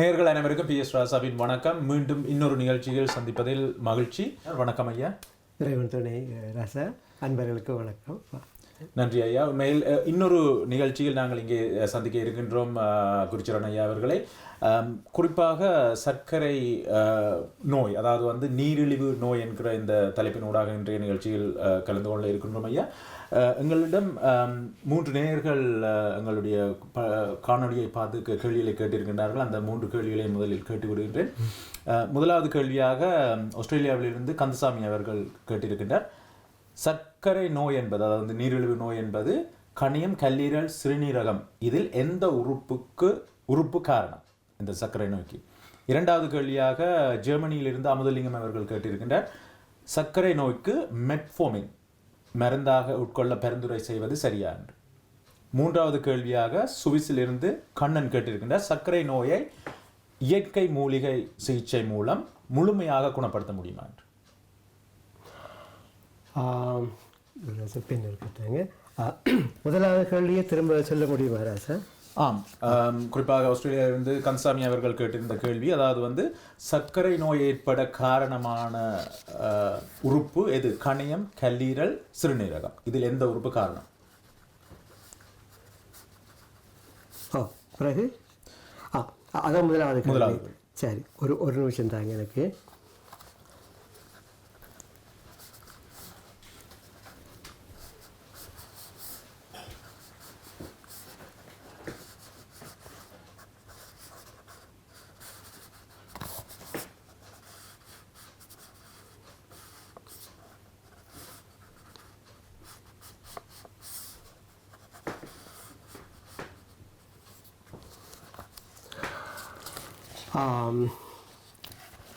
நேர்கள் அனைவருக்கும் B S ராசாவின் வணக்கம். மீண்டும் இன்னொரு நிகழ்ச்சியில் சந்திப்பதில் மகிழ்ச்சி. வணக்கம் ஐயா. இறைவன் துணை ராசா. அன்பர்களுக்கு வணக்கம். நன்றி ஐயா. உண்மையில் இன்னொரு நிகழ்ச்சியில் நாங்கள் இங்கே சந்திக்க இருக்கின்றோம் குருச்சரன் ஐயா அவர்களை. குறிப்பாக சர்க்கரை நோய் அதாவது வந்து நீரிழிவு நோய் என்கிற இந்த தலைப்பினூடாக இன்றைய நிகழ்ச்சியில் கலந்து கொள்ள இருக்கின்றோம் ஐயா. எங்களிடம் மூன்று நேயர்கள் எங்களுடைய ப காணொளியை பார்த்து கேள்விகளை கேட்டிருக்கின்றார்கள். அந்த மூன்று கேள்விகளை முதலில் கேட்டு விடுகின்றேன் முதலாவது கேள்வியாக ஆஸ்திரேலியாவிலிருந்து கந்தசாமி அவர்கள் கேட்டிருக்கின்றார். சர்க்கரை நோய் என்பது அதாவது நீரிழிவு நோய் என்பது கணியம் கல்லீரல் சிறுநீரகம் இதில் எந்த உறுப்புக்கு உறுப்பு காரணம் இந்த சர்க்கரை நோய்க்கு? இரண்டாவது கேள்வியாக ஜெர்மனியிலிருந்து அமுதலிங்கம் அவர்கள் கேட்டிருக்கின்றார் சர்க்கரை நோய்க்கு மெட்ஃபோமின் மருந்தாக உட்கொள்ள பரிந்துரை செய்வது சரியா என்று. மூன்றாவது கேள்வியாக சுவிஸிலிருந்து கண்ணன் கேட்டிருக்கின்றார் சர்க்கரை நோயை இயற்கை மூலிகை சிகிச்சை மூலம் முழுமையாக குணப்படுத்த முடியுமா என்று. பெண் இருக்கட்டாங்க ஆ, முதலாவது கேள்வியை திரும்ப சொல்ல முடியுமா ராசா ஆம். குறிப்பாக ஆஸ்திரேலியாவிலிருந்து கன்சாமி அவர்கள் கேட்டிருந்த கேள்வி அதாவது வந்து சர்க்கரை நோய் ஏற்பட காரணமான உறுப்பு எது? கணையம் கல்லீரல் சிறுநீரகம். இதில் எந்த உறுப்பு காரணம்? ஓ பிறகு? ஆ அதான் முதலாவது. முதலாவது. சரி ஒரு ஒரு நிமிஷம் தாங்க எனக்கு.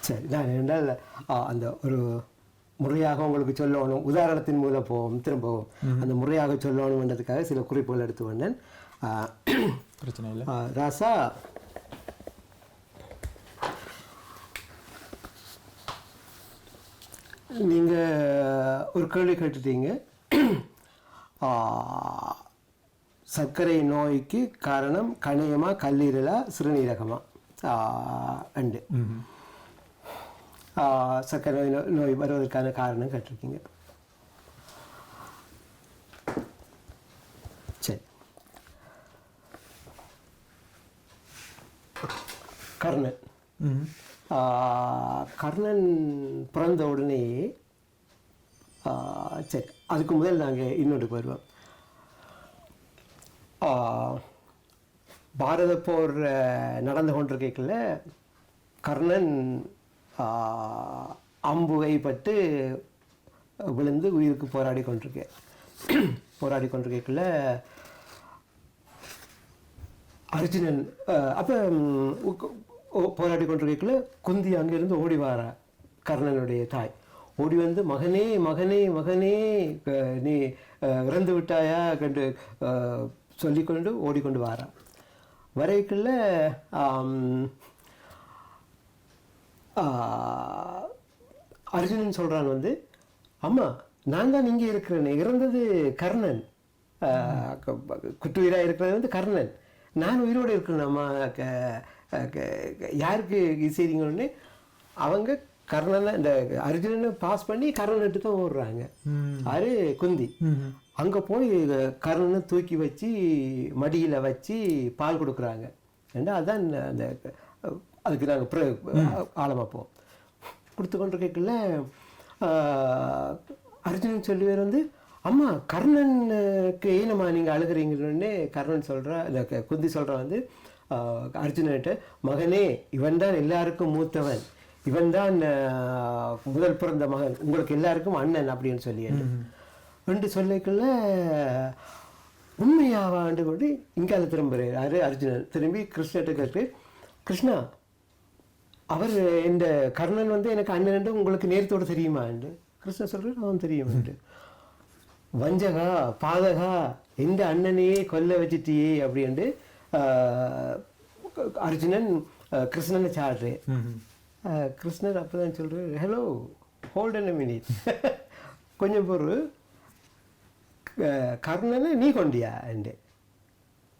சரி நான் என்றால் அந்த ஒரு முறையாக உங்களுக்கு சொல்லணும். உதாரணத்தின் மூலம் போவோம் திரும்பவும். அந்த முறையாக சொல்லணுன்றதுக்காக சில குறிப்புகள் எடுத்து வந்தேன். பிரச்சனை இல்லை. ராசா. நீங்கள் ஒரு கேள்வி கேட்டுட்டீங்க. சர்க்கரை நோய்க்கு காரணம் கணையமா கல்லீரலா சிறுநீரகமா? ஆ, அண்டு சர்க்கரை நோய் நோய் வருவதற்கான காரணம் கேட்டிருக்கீங்க சரி கர்ணன் கர்ணன் பிறந்த உடனே சரி அதுக்கு முதல் நாங்கள் இன்னொன்று போயிடுவோம் பாரத போர் நடந்து கொண்டிருக்கல கர்ணன் அம்பு அம்புகை பட்டு விழுந்து உயிருக்கு போராடி கொண்டிருக்கேன் போராடி கொண்டிருக்கல அர்ஜுனன் அப்போ போராடி கொண்டிருக்கல குந்தி அங்கேருந்து ஓடி வாரா கர்ணனுடைய தாய். ஓடி வந்து மகனே மகனே மகனே நீ இறந்து விட்டாயா? கண்டு சொல்லிக்கொண்டு ஓடிக்கொண்டு வாரான் வரைக்குள்ள அர்ஜுனன் சொல்றான் வந்து அம்மா நான் தான் இங்கே இருக்கிறேன் இறந்தது கர்ணன். ஆஹ், க- குற்றுயிரா இருக்கிறது வந்து கர்ணன். நான் உயிரோடு இருக்கிறேன் அம்மா யாருக்கு செய்றீங்கன்னு? அவங்க கர்ணனை இந்த அர்ஜுனனை பாஸ் பண்ணி கர்ணன்ட்டு தான் ஓடுறாங்க. அது குந்தி. அங்கே போய் கர்ணனை தூக்கி வச்சு மடியில் வச்சு பால் கொடுக்குறாங்க. ஏன்னா அதுதான் அந்த அதுக்கு நாங்கள் ஆழமாக ஆழமாப்போம் கொடுத்து கொண்டு கேட்கல அர்ஜுனன் பேர் வந்து அம்மா கர்ணனுக்கு ஏனம்மா நீங்கள் அழுகிறீங்கன்னு கர்ணன் சொல்கிறா இந்த க- குந்தி சொல்கிற வந்து அர்ஜுனன்கிட்ட அர்ஜுனன்ட்ட மகனே இவன் தான் எல்லாருக்கும் மூத்தவன். இவன் தான் முதல் பிறந்த மகன். உங்களுக்கு எல்லாருக்கும் அண்ணன் அப்படின்னு சொல்லி ரெண்டு சொல்லிக்கல உண்மையாவாண்டு கொண்டு இங்கால திரும்புகிறார் யாரு அர்ஜுனன். திரும்பி கிருஷ்ணர்கிட்ட கேட்டு கிருஷ்ணா அவர் இந்த கர்ணன் வந்து எனக்கு அண்ணன் என்று உங்களுக்கு நேரத்தோடு தெரியுமா? என்று. கிருஷ்ணன் சொல்றாரு அவன் தெரியும் என்று. வஞ்சகா பாதகா எந்த அண்ணனையே கொல்ல வச்சிட்டியே? அப்படின்ட்டு அர்ஜுனன் கிருஷ்ணனை சாடுறேன் கிருஷ்ணர் அப்பதான் சொல்றாரு ஹலோ ஹோல்டன் மினிட் கொஞ்சம் பொருள் கர்ணனை நீ கொண்டியா என்று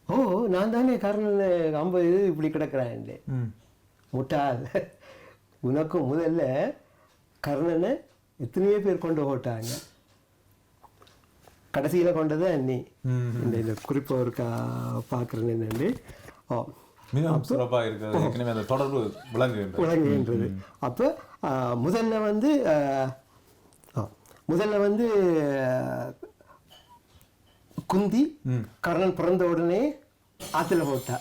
ஓ நான் தானே கர்ணனை ஐம்பது இது இப்படி கிடக்கிறேன் ம். முட்டாள். உனக்கு முதல்ல கர்ணனை எத்தனையோ பேர் கொண்டு போட்டாங்க. கடைசியில் கொண்டது நீ இந்த இந்த குறிப்பை ஒரு கா பார்க்குறேன் என்னன்னு ஓ. மிகவும் சிறப்பாக இருக்கிறது. ஏற்கனவே அந்த தொடர்பு விளங்குகின்றது. விளங்குகின்றது. அப்போ முதல்ல வந்து முதல்ல வந்து குந்தி கர்ணன் பிறந்த உடனே ஆற்றுல போட்டா.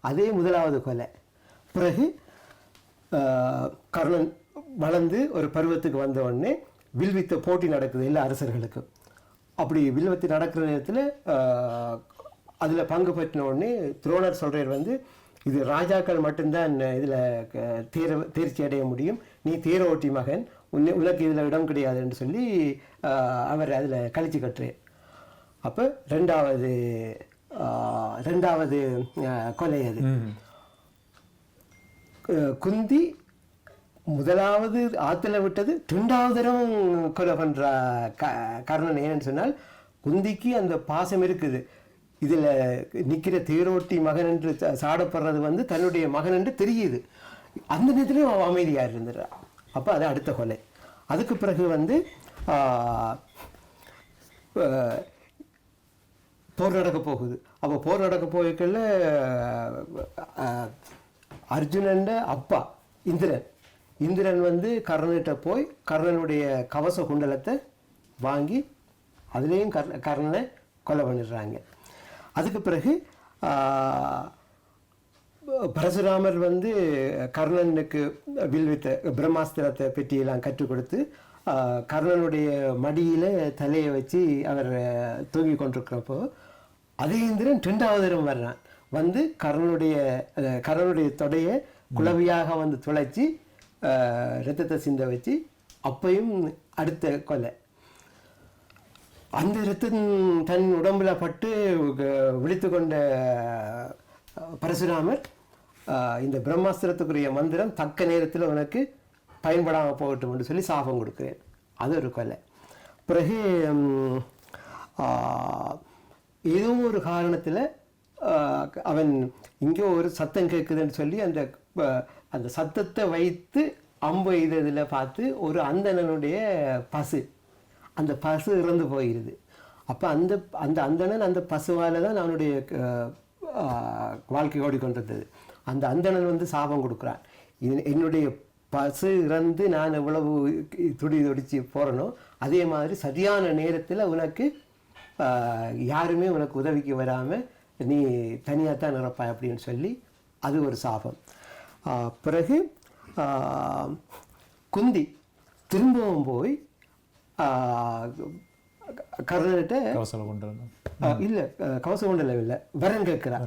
அதே முதலாவது கொலை. பிறகு கர்ணன் வளர்ந்து ஒரு பருவத்துக்கு வந்த உடனே வில்வித்த போட்டி நடக்குது எல்லா அரசர்களுக்கும். அப்படி வில்வித்து நடக்கிற நேரத்தில் அதில் பங்கு பெற்றின உடனே துரோணர் சொல்கிறார் வந்து இது ராஜாக்கள் மட்டும்தான் இதில் தேர தேர்ச்சி அடைய முடியும். நீ தேர ஓட்டி மகன் உன்னை உனக்கு இதில் இடம் கிடையாதுன்னு சொல்லி ஆஹ், அவர் அதில் கழிச்சு கட்டுறார். அப்போ ரெண்டாவது ரெண்டாவது கொலை அது. குந்தி முதலாவது ஆத்துல விட்டது ரெண்டாவது தரம் கொலை பண்ற க காரணம் என்னன்னு சொன்னால் குந்திக்கு அந்த பாசம் இருக்குது. இதுல நிக்கிற தேரோட்டி மகன் என்று சாடப்படுறது வந்து தன்னுடைய மகன் என்று தெரியுது. அந்த நேரத்துலயும் அவன் அமைதியா இருந்துடுறா அப்ப அது அடுத்த கொலை. அதுக்கு பிறகு வந்து போர் நடக்க போகுது. அப்போ போர் நடக்க போய்க்கல அர்ஜுனன் அப்பா இந்திரன். இந்திரன் வந்து கர்ணன்கிட்ட போய் கர்ணனுடைய கவச குண்டலத்தை வாங்கி அதுலேயும் கர் கர்ணனை கொலை பண்ணிடுறாங்க. அதுக்கு பிறகு பரசுராமர் வந்து கர்ணனுக்கு வில்வித்த பிரம்மாஸ்திரத்தை பெட்டியெல்லாம் கற்றுக் கொடுத்து கர்ணனுடைய மடியில் தலையை வச்சு அவர் தூங்கி கொண்டிருக்கிறப்போ அதேந்திரன் ரெண்டாவது வர்றான். வந்து கர்ணனுடைய கர்ணனுடைய தொடையை குளவியாக வந்து துளைச்சி ரத்தத்தை சிந்த வச்சு அப்பையும் அடுத்த கொலை. அந்த ரத்தம் தன் உடம்புல பட்டு விழித்து கொண்ட பரசுராமர் இந்த பிரம்மாஸ்திரத்துக்குரிய மந்திரம் தக்க நேரத்தில் உனக்கு பயன்படாமல் போகட்டும் என்று சொல்லி சாபம் கொடுக்குறேன். அது ஒரு கொலை. பிறகு ஏதோ ஒரு காரணத்தில் அவன் இங்கே ஒரு சத்தம் கேட்குதுன்னு சொல்லி அந்த அந்த சத்தத்தை வைத்து அம்பு எய்ததில் பார்த்து ஒரு அந்தணனுடைய பசு அந்த பசு இறந்து போயிடுது அப்போ அந்த அந்த அந்தணன் அந்த பசுவால் தான் அவனுடைய வாழ்க்கை ஓடிக்கொண்டிருந்தது. அந்த அந்தணன் வந்து சாபம் கொடுக்குறான். இது என்னுடைய பசு இறந்து நான் எவ்வளவு துடி துடித்து போகிறனோ அதே மாதிரி சரியான நேரத்தில் உனக்கு யாருமே உனக்கு உதவிக்கு வராமல் நீ தனியாக தான் நிரப்பாய் அப்படின்னு சொல்லி அது ஒரு சாபம். பிறகு குந்தி திரும்பவும் போய் கர்ணன்கிட்ட இல்ல ஆஹ் கவசகுண்டலம் இல்ல வரன் கேட்கிறா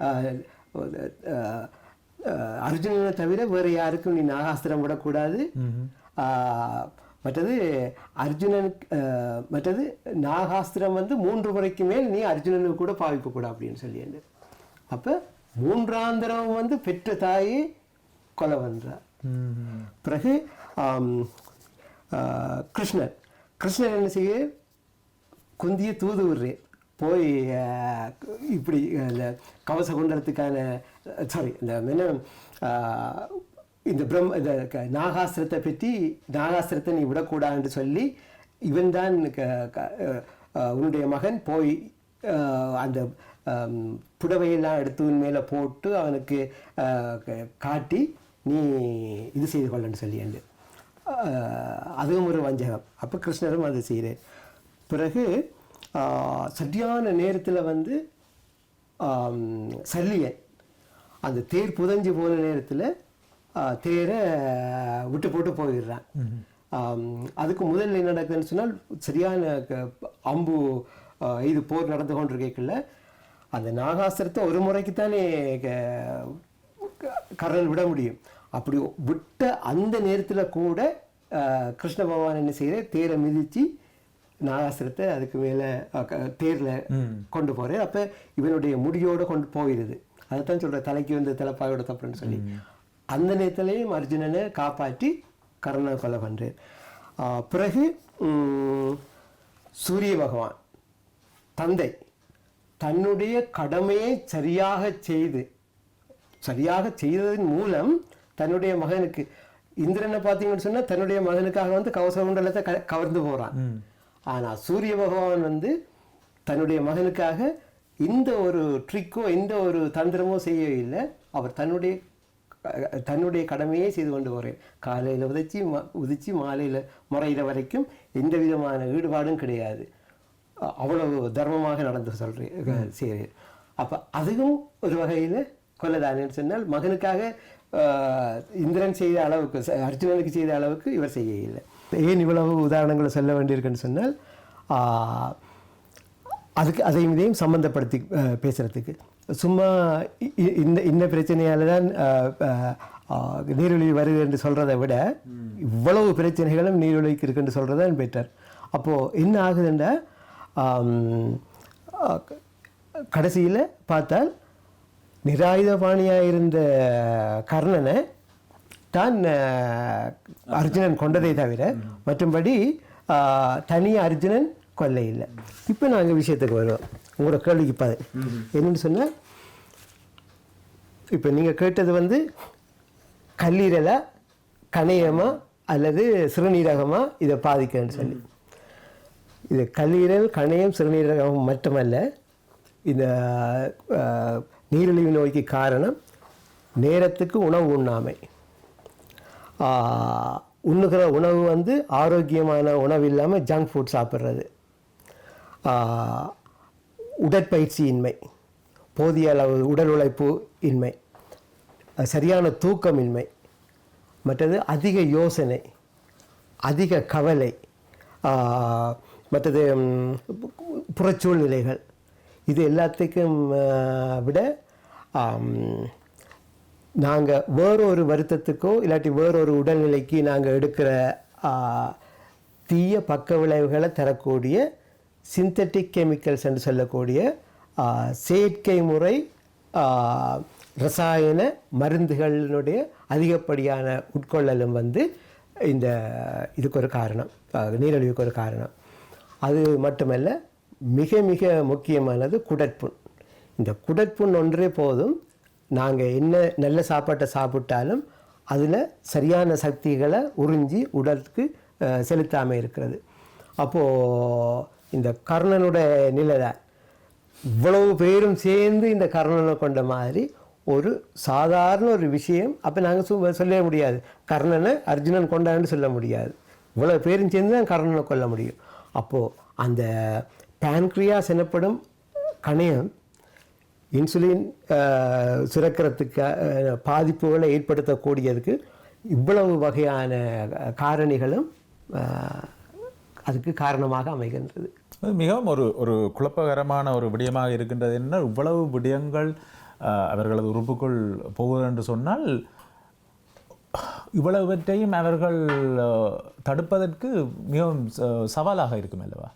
ஆஹ் ஆஹ் ஆஹ் அர்ஜுனனை தவிர வேற யாருக்கும் நீ நாகாஸ்திரம் விடக்கூடாது. மற்றது அர்ஜுனனுக்கு மற்றது நாகாஸ்திரம் வந்து மூன்று முறைக்கு மேல் நீ அர்ஜுனனுக்கு கூட பாவிக்க கூடாது அப்படின்னு சொல்லி அப்ப மூன்றாந்திரம் வந்து பெற்ற தாயே கொலை பண்றா. ம். பிறகு கிருஷ்ணர் கிருஷ்ணர் என்ன செய்ய குந்தியை தூது விடுறேன் போய் இப்படி இந்த கவச குண்டலத்துக்கான சாரி இந்த என்ன இந்த பிரம் இந்த க- நாகாஸ்திரத்தை பற்றி நாகாஸ்திரத்தை நீ விடக்கூடாதுன்னு சொல்லி இவன் தான் உன்னுடைய மகன் போய் அந்த புடவையெல்லாம் எடுத்து உன் மேலே போட்டு அவனுக்கு க- காட்டி நீ இது செய்து கொள்ளன்னு சொல்லி அதுவும் ஒரு வஞ்சகம். அப்போ கிருஷ்ணரும் அது செய்கிறேன் பிறகு சரியான நேரத்தில் வந்து சல்லியன் அந்த தேர் புதஞ்சு போன நேரத்தில் தேரை விட்டு போட்டு போயிடுறான். அதுக்கு முதல்ல என்ன நடக்குதுன்னு சொன்னால் சரியான அம்பு இது போர் நடந்து கொண்டிருக்கல அந்த நாகாஸ்திரத்தை ஒரு முறைக்குத்தானே க- கர்ணன் விட முடியும். அப்படி விட்ட அந்த நேரத்தில் கூட கிருஷ்ண பகவான் என்ன செய்யற தேரை மிதிச்சு நாகாஸ்திரத்தை அதுக்கு மேலே தேரில் கொண்டு போகிறார் அப்போ இவனுடைய முடியோடு கொண்டு போயிடுது அதைத்தான் சொல்ற தலைக்கு வந்து தலைப்பாயோட தப்புன்னு சொல்லி. அந்த நேரத்திலையும் அர்ஜுனனை காப்பாற்றி கர்ணனை கொலை பண்ணுறார் பிறகு சூரிய பகவான் தந்தை தன்னுடைய கடமையை சரியாக செய்து சரியாக செய்ததன் மூலம் தன்னுடைய மகனுக்கு இந்திரனை பார்த்தீங்கன்னு சொன்னா தன்னுடைய மகனுக்காக வந்து கவச மண்டலத்தை க கவர்ந்து போறான். ஆனா சூரிய பகவான் வந்து தன்னுடைய மகனுக்காக இந்த ஒரு ட்ரிக்கோ இந்த ஒரு தந்திரமோ செய்யவில்லை அவர் தன்னுடைய தன்னுடைய கடமையை செய்து கொண்டு போகிறேன். காலையில் உதைச்சி ம உதிச்சு மாலையில் முறையிற வரைக்கும் எந்த விதமான ஈடுபாடும் கிடையாது. அவ்வளவு தர்மமாக நடந்து சொல்கிறேன் செய்கிறேன். அப்போ அதுவும் ஒரு வகையில் கொல்லதானேன்னு சொன்னால் மகனுக்காக இந்திரன் செய்த அளவுக்கு அர்ஜுனனுக்கு செய்த அளவுக்கு இவர் செய்யவில்லை. ஏன் இவ்வளவு உதாரணங்களை சொல்ல வேண்டியிருக்குன்னு சொன்னால் அதுக்கு அதையும் இதையும் சம்மந்தப்படுத்தி பேசுகிறதுக்கு சும்மா இந்த இந்த பிரச்சனையால தான் நீரிழிவு வருது என்று சொல்றதை விட இவ்வளவு பிரச்சனைகளும் நீரிழிவுக்கு இருக்குன்னு சொல்றது தான் பெட்டர். அப்போ என்ன ஆகுதுன்னா கடைசியில் பார்த்தால் நிராயுதபாணியாக இருந்த கர்ணனை தான் அர்ஜுனன் கொண்டதை தவிர மற்றும்படி அஹ், தனி அர்ஜுனன் கொல்ல இல்லை இப்போ நாங்கள் விஷயத்துக்கு வருவோம். உங்களோட கேள்விக்கு பாது என்னன்னு சொன்னால் இப்போ நீங்கள் கேட்டது வந்து கல்லீரலை கணையமா அல்லது சிறுநீரகமா இதை பாதிக்குன்னு சொல்லி. இது கல்லீரல் கணையம் சிறுநீரகம் மட்டுமல்ல இந்த நீரிழிவு நோய்க்கு காரணம் நேரத்துக்கு உணவு உண்ணாமை. உண்ணுகிற உணவு வந்து ஆரோக்கியமான உணவு இல்லாமல் ஜங்க் ஃபுட் சாப்பிட்றது. உடற்பயிற்சி உடற்பயிற்சியின்மை போதிய அளவு உடல் உழைப்பு இன்மை சரியான தூக்கமின்மை மற்றது அதிக யோசனை அதிக கவலை மற்றது புறச்சூழ்நிலைகள் இது எல்லாத்துக்கும் விட நாங்கள் வேறொரு வருத்தத்துக்கோ இல்லாட்டி வேறொரு உடல்நிலைக்கு நாங்கள் எடுக்கிற தீய பக்க விளைவுகளை தரக்கூடிய சிந்தட்டிக் கெமிக்கல்ஸ் என்று சொல்லக்கூடிய செயற்கை முறை ரசாயன மருந்துகளினுடைய அதிகப்படியான உட்கொள்ளலும் வந்து இந்த இதுக்கு ஒரு காரணம் நீரழிவுக்கு நீரிழிவுக்கு ஒரு காரணம். அது மட்டுமல்ல மிக மிக முக்கியமானது குடற்புண். இந்த குடற்புண் ஒன்றே போதும் நாங்கள் என்ன நல்ல சாப்பாட்டை சாப்பிட்டாலும் அதில் சரியான சக்திகளை உறிஞ்சி உடலுக்கு செலுத்தாமல் இருக்கிறது. அப்போது இந்த கர்ணனோட நிலை தான் இவ்வளவு பேரும் சேர்ந்து இந்த கர்ணனை கொண்ட மாதிரி ஒரு சாதாரண ஒரு விஷயம். அப்போ நாங்கள் சு சொல்ல முடியாது. கர்ணனை அர்ஜுனன் கொண்டான்னு சொல்ல முடியாது. இவ்வளோ பேரும் சேர்ந்து தான் கர்ணனை கொல்ல முடியும். அப்போது அந்த பேன்க்ரியாஸ் எனப்படும் கணையம் இன்சுலின் சுரக்கிறதுக்கு பாதிப்புகளை ஏற்படுத்தக்கூடியதுக்கு இவ்வளவு வகையான காரணிகளும் அதுக்கு காரணமாக அமைகின்றது. அது மிகவும் ஒரு ஒரு குழப்பகரமான ஒரு விடயமாக இருக்கின்றது என்ன இவ்வளவு விடயங்கள் அவர்களது உறுப்புக்குள் போகுது என்று சொன்னால் இவ்வளவற்றையும் அவர்கள் தடுப்பதற்கு மிகவும் ச- சவாலாக இருக்கும் அல்லவா?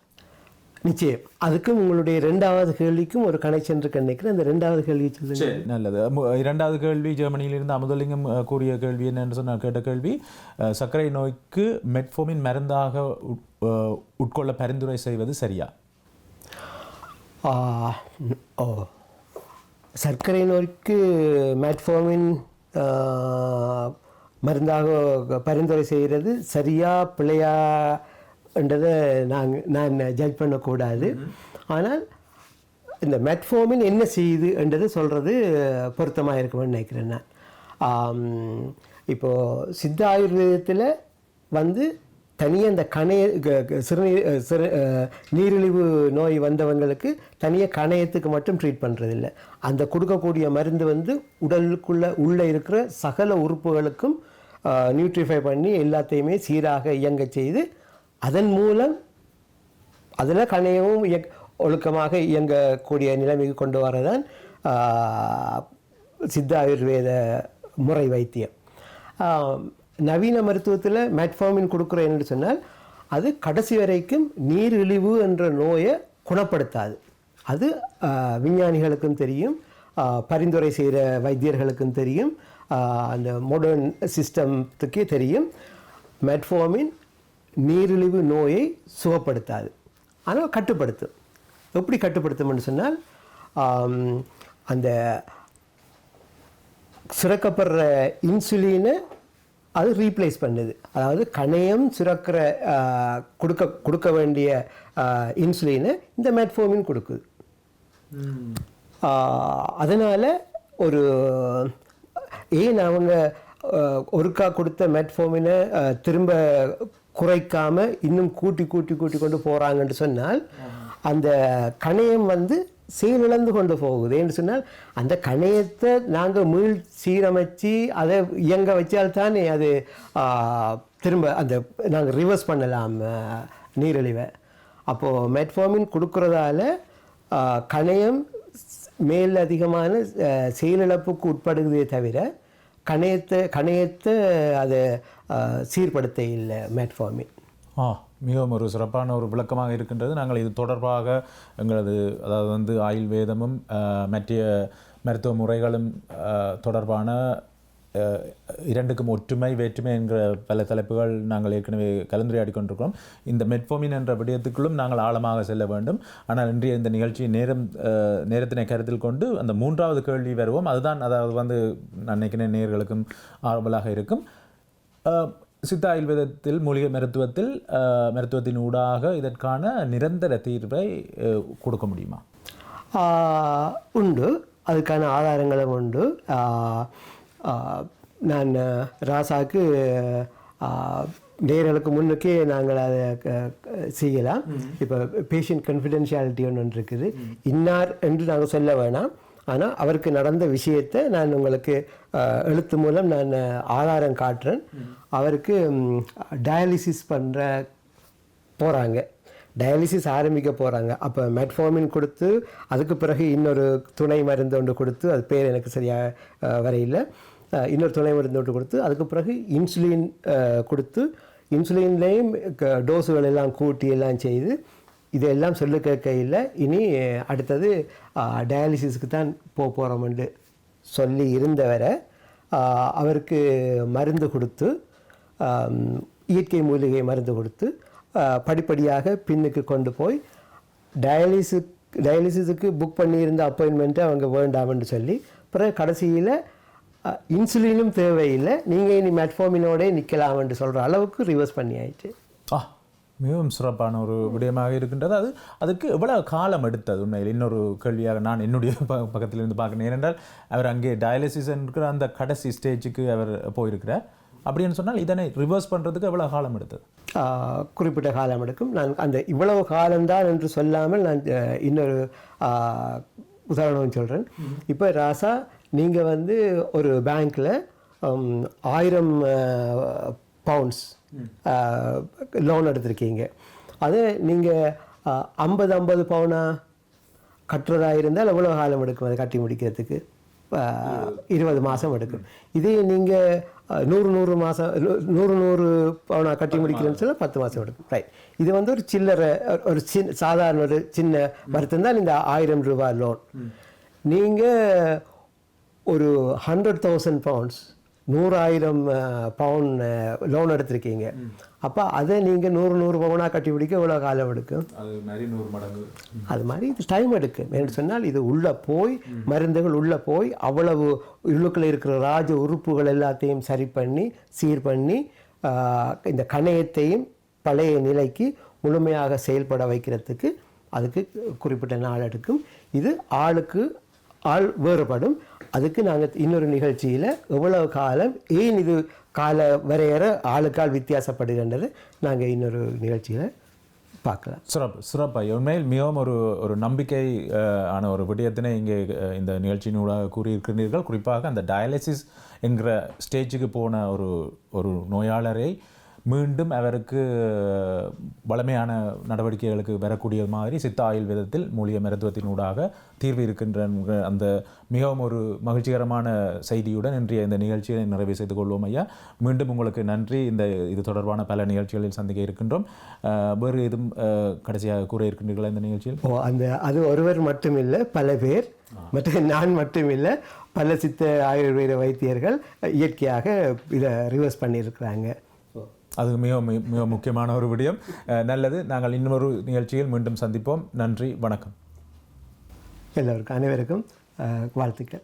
நிச்சயம். அதுக்கும் உங்களுடைய ரெண்டாவது கேள்விக்கும் ஒரு கனெக்ஷன் இருக்கு நினைக்கிறேன். அந்த ரெண்டாவது கேள்வி சொல்லுங்க. நல்லது. இரண்டாவது கேள்வி ஜெர்மனியிலிருந்து அமுதலிங்கம் கூறிய கேள்வி என்னன்னு சொன்ன கேட்ட கேள்வி. சர்க்கரை நோய்க்கு மெட்ஃபோமின் மருந்தாக உட்கொள்ள பரிந்துரை செய்வது சரியா? ஓ. சர்க்கரை நோய்க்கு மேட்ஃபோமின் மருந்தாக பரிந்துரை செய்கிறது சரியா என்றதை நாங்கள் நான் ஜட்ஜ் பண்ணக்கூடாது. ஆனால் இந்த மெட்ஃபோமின் என்ன செய்யுது என்றது சொல்கிறது பொருத்தமாக இருக்குமென்னு நினைக்கிறேன் நான். இப்போது சித்த ஆயுர்வேதத்தில் வந்து தனியாக இந்த கணைய க- க- சிறுநீர் சிறு நீரிழிவு நோய் வந்தவங்களுக்கு தனியாக கணையத்துக்கு மட்டும் ட்ரீட் பண்ணுறதில்ல அந்த கொடுக்கக்கூடிய மருந்து வந்து உடலுக்குள்ளே உள்ளே இருக்கிற சகல உறுப்புகளுக்கும் நியூட்ரிஃபை பண்ணி எல்லாத்தையுமே சீராக இயங்க செய்து அதன் மூலம் அதில் கணையமும் இயக் ஒழுக்கமாக இயங்கக்கூடிய நிலைமைக்கு கொண்டு வரதான் சித்த ஆயுர்வேத முறை வைத்தியம். நவீன மருத்துவத்தில் மெட்ஃபார்மின் கொடுக்குறோம் என்று சொன்னால் அது கடைசி வரைக்கும் நீரிழிவு என்ற நோயை குணப்படுத்தாது. அது விஞ்ஞானிகளுக்கும் தெரியும் பரிந்துரை செய்கிற வைத்தியர்களுக்கும் தெரியும் அந்த மாடர்ன் சிஸ்டத்துக்கே தெரியும். மெட்ஃபார்மின் நீரிழிவு நோயை சுகப்படுத்தாது. ஆனால் கட்டுப்படுத்தும் எப்படி கட்டுப்படுத்தும்னு சொன்னால் அந்த சுரக்கப்படுற இன்சுலினை அது ரீப்ளேஸ் பண்ணுது. அதாவது கணையம் சுரக்கிற கொடுக்க கொடுக்க வேண்டிய இன்சுலினை இந்த மெட்ஃபோமின் கொடுக்குது. அதனால் ஒரு ஏன் அவங்க ஒருக்கா கொடுத்த மெட்ஃபோமினை திரும்ப குறைக்காம இன்னும் கூட்டி கூட்டி கூட்டி கொண்டு போகிறாங்கன்னு சொன்னால் அந்த கணையம் வந்து செயலிழந்து கொண்டு போகுது. என்று சொன்னால் அந்த கணையத்தை நாங்கள் மீள் சீரமைச்சு அதை இயங்க வச்சால்தானே அது திரும்ப அந்த நாங்கள் ரிவர்ஸ் பண்ணலாம் நீரழிவை நீரிழிவை. அப்போது மெட்ஃபார்மின் கொடுக்குறதால கணையம் மேல் அதிகமான செயலிழப்புக்கு உட்படுகிறதே தவிர கணையத்தை கணையத்தை அதை சீர்படுத்த இல்லை மேட்ஃபார்மின் ஆ மிகவும் ஒரு சிறப்பான ஒரு விளக்கமாக இருக்கின்றது. நாங்கள் இது தொடர்பாக எங்களது அதாவது வந்து ஆயுர்வேதமும் மற்ற மருத்துவ முறைகளும் தொடர்பான இரண்டுக்கும் ஒற்றுமை வேற்றுமை என்கிற பல தலைப்புகள் நாங்கள் ஏற்கனவே கலந்துரையாடி கொண்டிருக்கிறோம். இந்த மெட்ஃபோமின் என்ற விடயத்துக்குள்ளும் நாங்கள் ஆழமாக செல்ல வேண்டும். ஆனால் இன்றைய இந்த நிகழ்ச்சி நேரம் நேரத்தினை கருத்தில் கொண்டு அந்த மூன்றாவது கேள்வி வருவோம். அதுதான் அதாவது வந்து நான் நினைக்கிறேன் நேர்களுக்கும் ஆர்வலாக இருக்கும். சித்த ஆயுர்வேதத்தில் மூலிகை மருத்துவத்தில் மருத்துவத்தின் ஊடாக இதற்கான நிரந்தர தீர்வை கொடுக்க முடியுமா? உண்டு. அதுக்கான ஆதாரங்களும் உண்டு. நான் ராசாக்கு ஆஹ் நேர்களுக்கு முன்னுக்கே நாங்கள் அதை செய்யலாம். இப்போ பேஷண்ட் கன்ஃபிடென்ஷியாலிட்டி ஒன்று இருக்குது. இன்னார் என்று நாங்கள் சொல்ல வேணாம். ஆனால் அவருக்கு நடந்த விஷயத்தை நான் உங்களுக்கு எழுத்து மூலம் நான் ஆதாரம் காட்டுறேன். அவருக்கு டயாலிசிஸ் பண்ணுற போகிறாங்க டயாலிசிஸ் ஆரம்பிக்க போகிறாங்க அப்போ மெட்ஃபார்மின் கொடுத்து அதுக்கு பிறகு இன்னொரு துணை மருந்து ஒன்று கொடுத்து அது பேர் எனக்கு சரியாக வரையில். இன்னொரு துணை மருந்து ஒன்று கொடுத்து அதுக்கு பிறகு இன்சுலின் கொடுத்து இன்சுலின்லேயும் டோஸுகள் எல்லாம் கூட்டி எல்லாம் செய்து இதெல்லாம் சொல்லு கேட்கையில் இனி அடுத்தது டயாலிசிஸ்க்கு தான் போக போகிறோம்னு சொல்லி இருந்தவரை அவருக்கு மருந்து கொடுத்து இயற்கை மூலிகை மருந்து கொடுத்து படிப்படியாக பின்னுக்கு கொண்டு போய் டயாலிசிஸ் டயாலிசிஸுக்கு புக் பண்ணியிருந்த அப்பாயின்மெண்ட்டை அவங்க வேண்டாம்னு சொல்லி பிறகு கடைசியில் இன்சுலினும் தேவையில்லை. நீங்கள் இனி மெட்ஃபார்மினோடே நிற்கலாம்னு சொல்கிற அளவுக்கு ரிவர்ஸ் பண்ணி ஆயிடுச்சு ஆ மிகவும் சிறப்பான ஒரு விடயமாக இருக்கின்றது. அது அதுக்கு எவ்வளவு காலம் எடுத்தது உண்மையில்? இன்னொரு கேள்வியாக நான் என்னுடைய ப பக்கத்திலிருந்து பார்க்கிறேன். ஏனென்றால் அவர் அங்கே டயாலிசிஸ் என்கிற அந்த கடைசி ஸ்டேஜுக்கு அவர் போயிருக்கிறார். அப்படின்னு சொன்னால் இதனை ரிவர்ஸ் பண்ணுறதுக்கு எவ்வளவு காலம் எடுத்தது? குறிப்பிட்ட காலம் எடுக்கும். நான் அந்த இவ்வளவு காலம்தான் என்று சொல்லாமல் நான் இன்னொரு உதாரணம் சொல்கிறேன் இப்போ ராசா நீங்கள் வந்து ஒரு பேங்க்கில் ஆயிரம் பவுண்ட்ஸ் லோன் எடுத்திருக்கீங்க. அது நீங்கள் ஐம்பது ஐம்பது பவுனா கட்டுறதா இருந்தால் எவ்வளோ காலம் எடுக்கும்? அதை கட்டி முடிக்கிறதுக்கு இருபது மாதம் எடுக்கும். இதே நீங்கள் நூறு நூறு மாதம் நூறு நூறு பவுனா கட்டி முடிக்கிறேன்னு சொல்ல பத்து மாதம் எடுக்கும். ரைட் இது வந்து ஒரு சில்லறை ஒரு- ஒரு சின்ன சாதாரண ஒரு சின்ன வருத்தம் தான் இந்த ஆயிரம் ரூபாய் லோன் நீங்கள் ஒரு ஹண்ட்ரட் தௌசண்ட் பவுண்ட்ஸ் நூறாயிரம் பவுன் லோன் எடுத்திருக்கீங்க. அப்போ அதை நீங்கள் நூறு நூறு பவுனாக கட்டி பிடிக்க எவ்வளோ காலம் எடுக்கும் அது மாதிரி இது டைம் எடுக்கும் என்று சொன்னால் இது உள்ளே போய் மருந்துகள் உள்ளே போய் அவ்வளவு உள்ளுக்குள்ள இருக்கிற ராஜ உறுப்புகள் எல்லாத்தையும் சரி பண்ணி சீர் பண்ணி இந்த கணையத்தையும் பழைய நிலைக்கு முழுமையாக செயல்பட வைக்கிறதுக்கு அதுக்கு குறிப்பிட்ட நாள் எடுக்கும். இது ஆளுக்கு ஆள் வேறுபடும். அதுக்கு நாங்கள் இன்னொரு நிகழ்ச்சியில் எவ்வளவு காலம் ஏன் இது கால வரையற ஆளுக்கால் வித்தியாசப்படுகின்றது நாங்கள் இன்னொரு நிகழ்ச்சியில் பார்க்கலாம். சிறப்பு சிறப்பாக உண்மையில் மிகவும் ஒரு ஒரு நம்பிக்கை ஆன ஒரு விடயத்தினை இங்கே இந்த நிகழ்ச்சியினூடாக கூறியிருக்கிறீர்கள் குறிப்பாக அந்த டயாலிசிஸ் என்கிற ஸ்டேஜுக்கு போன ஒரு ஒரு நோயாளரை மீண்டும் அவருக்கு வளமையான நடவடிக்கைகளுக்கு வரக்கூடிய மாதிரி சித்த ஆயுர்வேதத்தில் மூலிகை மருத்துவத்தினூடாக தீர்வு இருக்கின்ற அந்த மிகவும் ஒரு மகிழ்ச்சிகரமான செய்தியுடன் இன்றைய இந்த நிகழ்ச்சியை நிறைவு செய்து கொள்வோம் ஐயா. மீண்டும் உங்களுக்கு நன்றி. இந்த இது தொடர்பான பல நிகழ்ச்சிகளில் சந்திக்க இருக்கின்றோம். வேறு எதுவும் கடைசியாக கூற இருக்கின்றீர்களா இந்த நிகழ்ச்சியில்? ஓ அந்த அது ஒருவர் மட்டுமில்லை பல பேர் மற்றும் நான் மட்டுமில்லை பல சித்த ஆயுர்வேத வைத்தியர்கள் இயற்கையாக இதை ரிவர்ஸ் பண்ணியிருக்கிறாங்க. அது மிக மிக முக்கியமான ஒரு விடயம். நல்லது. நாங்கள் இன்னொரு நிகழ்ச்சியில் மீண்டும் சந்திப்போம். நன்றி. வணக்கம். எல்லோருக்கும் அனைவருக்கும் வாழ்த்துக்கள்.